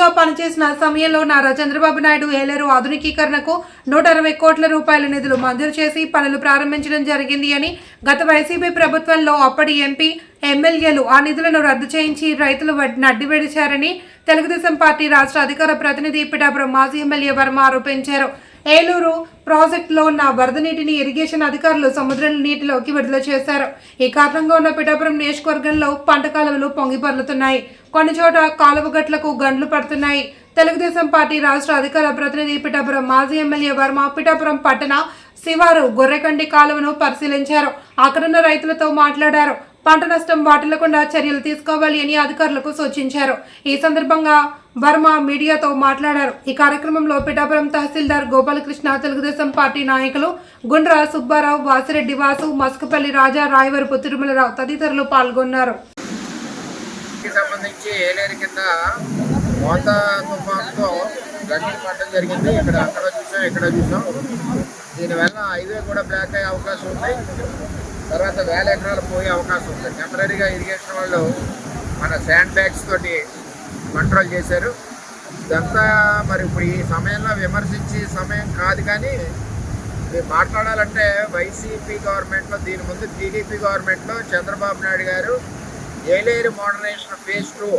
మంత్రిగా పనిచేసిన సమయంలో నారా చంద్రబాబు నాయుడు ఏలేరు ఆధునికీకరణకు నూట అరవై కోట్ల రూపాయల నిధులు మంజూరు చేసి పనులు ప్రారంభించడం జరిగింది అని గత వైసీపీ ప్రభుత్వంలో అప్పటి ఎంపీ ఎమ్మెల్యేలు ఆ నిధులను రద్దు చేయించి రైతులు వడ్- నడ్డివేడిచారని తెలుగుదేశం పార్టీ రాష్ట్ర అధికార ప్రతినిధి పిఠాపురం మాజీ ఎమ్మెల్యే వర్మ ఆరోపించారు. ఏలూరు ప్రాజెక్టులో ఉన్న వరద నీటిని ఇరిగేషన్ అధికారులు సముద్రం నీటిలోకి విడుదల చేశారు. ఈ కారణంగా ఉన్న పిఠాపురం నియోజకవర్గంలో పంట కాలువలు పొంగిపర్లుతున్నాయి కొన్ని చోట కాలువ గట్లకు గండ్లు పడుతున్నాయి. తెలుగుదేశం పార్టీ రాష్ట్ర అధికార ప్రతినిధి పిఠాపురం మాజీ ఎమ్మెల్యే వర్మ పిఠాపురం పట్టణ శివారు గొర్రెకండి కాలువను పరిశీలించారు. అక్కడున్న రైతులతో మాట్లాడారు. పంట నష్టం వాటిల్లకుండా చర్యలు తీసుకోవాలి అని అధికారులకు సూచించారు. ఈ సందర్భంగా వర్మ మీడియాతో మాట్లాడారు. ఈ కార్యక్రమంలో పిఠాపురం తహసీల్దార్ గోపాలకృష్ణ తెలుగుదేశం పార్టీ నాయకులు గుండ్రా సుబ్బారావు వాసిరెడ్డి వాసు మస్కపల్లి రాజా రాయవరపు తిరుమలరావు తదితరులు పాల్గొన్నారు. సంబంధించి ఏలేరు కింద మోత తుఫాన్తో పడడం జరిగింది. ఇక్కడ అక్కడ చూసాం ఇక్కడ చూసాం. దీనివల్ల హైవే కూడా బ్లాక్ అయ్యే అవకాశం ఉంది. తర్వాత వేల ఎకరాలు పోయే అవకాశం ఉంది. టెంపరీగా ఇరిగేషన్ వాళ్ళు మన శాండ్ బ్యాగ్స్ తోటి కంట్రోల్ చేశారు. ఇదంతా మరి ఇప్పుడు ఈ సమయంలో విమర్శించే సమయం కాదు కానీ మీరు మాట్లాడాలంటే వైసీపీ గవర్నమెంట్లో దీని ముందు టీడీపీ గవర్నమెంట్లో Chandrababu Naidu garu Eleru modernisation phase two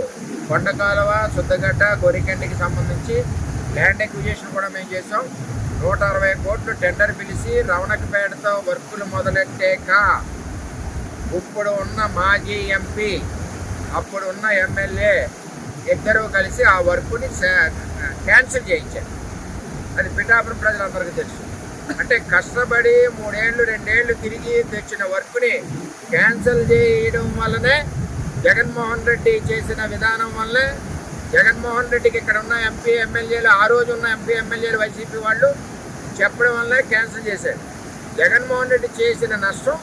కొండకాలువ శుద్ధగడ్డ గొరికండికి సంబంధించి ల్యాండ్ ఎక్విజిషన్ కూడా మేము చేసాం నూట అరవై కోట్లు టెండర్ పిలిచి రవణకపేటతో వర్కులు మొదలెట్టాక ఇప్పుడు ఉన్న మాజీ ఎంపీ అప్పుడు ఉన్న ఎమ్మెల్యే ఇద్దరు కలిసి ఆ వర్క్ని క్యాన్సిల్ చేయించారు. అది పిఠాపురం ప్రజలందరికీ తెలుసు. అంటే కష్టపడి మూడేళ్ళు రెండేళ్ళు తిరిగి తెచ్చిన వర్క్ని క్యాన్సిల్ చేయడం వల్లనే జగన్మోహన్ రెడ్డి చేసిన విధానం వల్లే జగన్మోహన్ రెడ్డికి ఇక్కడ ఉన్న ఎంపీ ఎమ్మెల్యేలు ఆ రోజు ఉన్న ఎంపీ ఎమ్మెల్యేలు వైసీపీ వాళ్ళు చెప్పడం వల్లే క్యాన్సిల్ చేశారు. జగన్మోహన్ రెడ్డి చేసిన నష్టం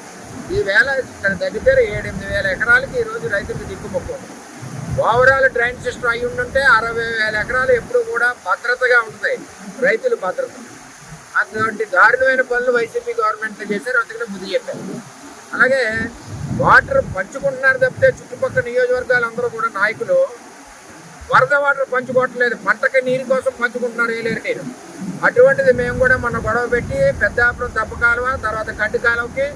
ఈవేళ ఇక్కడ దగ్గర ఏడెనిమిది వేల ఎకరాలకి ఈరోజు రైతులకు దిక్కుమొక్కు. ఓవరాల్ డ్రైన్ సిస్టమ్ అయి ఉంటుంటే అరవై వేల ఎకరాలు ఎప్పుడు కూడా భద్రతగా ఉంటాయి. రైతులు భద్రత. అటువంటి దారుణమైన పనులు వైసీపీ గవర్నమెంట్ చేశారు. అందుకనే బుద్ధి చెప్పారు. అలాగే వాటర్ పంచుకుంటున్నారు తప్పితే చుట్టుపక్కల నియోజకవర్గాలు అందరూ కూడా నాయకులు వరద వాటర్ పంచుకోవట్లేదు. పంటకి నీరు కోసం పంచుకుంటున్నారు ఏలేరు నీరు అటువంటిది మేము కూడా మన గొడవ పెట్టి పెద్దాపురం దప్పకాలువ కాలువ తర్వాత గడ్డి కాలువకి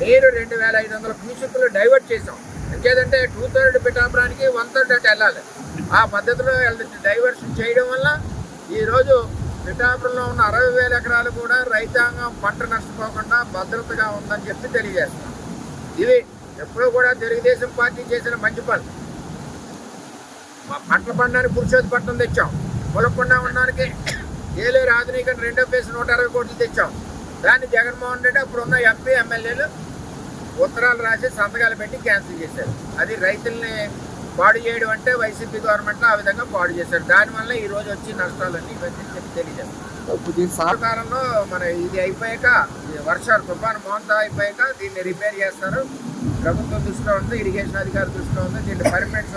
నీరు రెండు వేల ఐదు వందల క్యూసిక్లు డైవర్ట్ చేసాం ఇంకేదంటే టూ థర్డ్ పిఠాపురానికి వన్ థర్డ్ అటు వెళ్ళాలి. ఆ పద్ధతిలో డైవర్షన్ చేయడం వల్ల ఈరోజు పిఠాపురంలో ఉన్న అరవై వేల ఎకరాలు కూడా రైతాంగం పంట నష్టపోకుండా భద్రతగా ఉందని చెప్పి తెలియజేస్తున్నాం. ఇవి ఎప్పుడూ కూడా తెలుగుదేశం పార్టీ చేసిన మంచి పనులు. మా పంటల పండానికి పురుషోత్పట్నం తెచ్చాం. పొలకొండ ఉండడానికి ఏలేరు ఆధునీకరణ రెండో ఫేజ్ నూట అరవై కోట్లు తెచ్చాం. దాన్ని జగన్మోహన్ రెడ్డి అప్పుడు ఉన్న ఎంపీ ఎమ్మెల్యేలు ఉత్తరాలు రాసి సంతకాలు పెట్టి క్యాన్సిల్ చేశారు. అది రైతుల్ని పాడు చేయడం అంటే వైసీపీ గవర్నమెంట్లో ఆ విధంగా పాడు చేశారు. దానివల్ల ఈ రోజు వచ్చి నష్టాలన్నీ ఇవన్నీ చెప్పి తెలియజేస్తారు ఇప్పుడు దీని సా- సహకారంలో మన ఇది అయిపోయాక వర్షాలు తుఫాను మోంతా అయిపోయాక దీన్ని రిపేర్ చేస్తారు. ప్రభుత్వం దృష్టిలో ఉంది ఇరిగేషన్ అధికారి దృష్టిలో ఉంది. దీన్ని పర్మనెంట్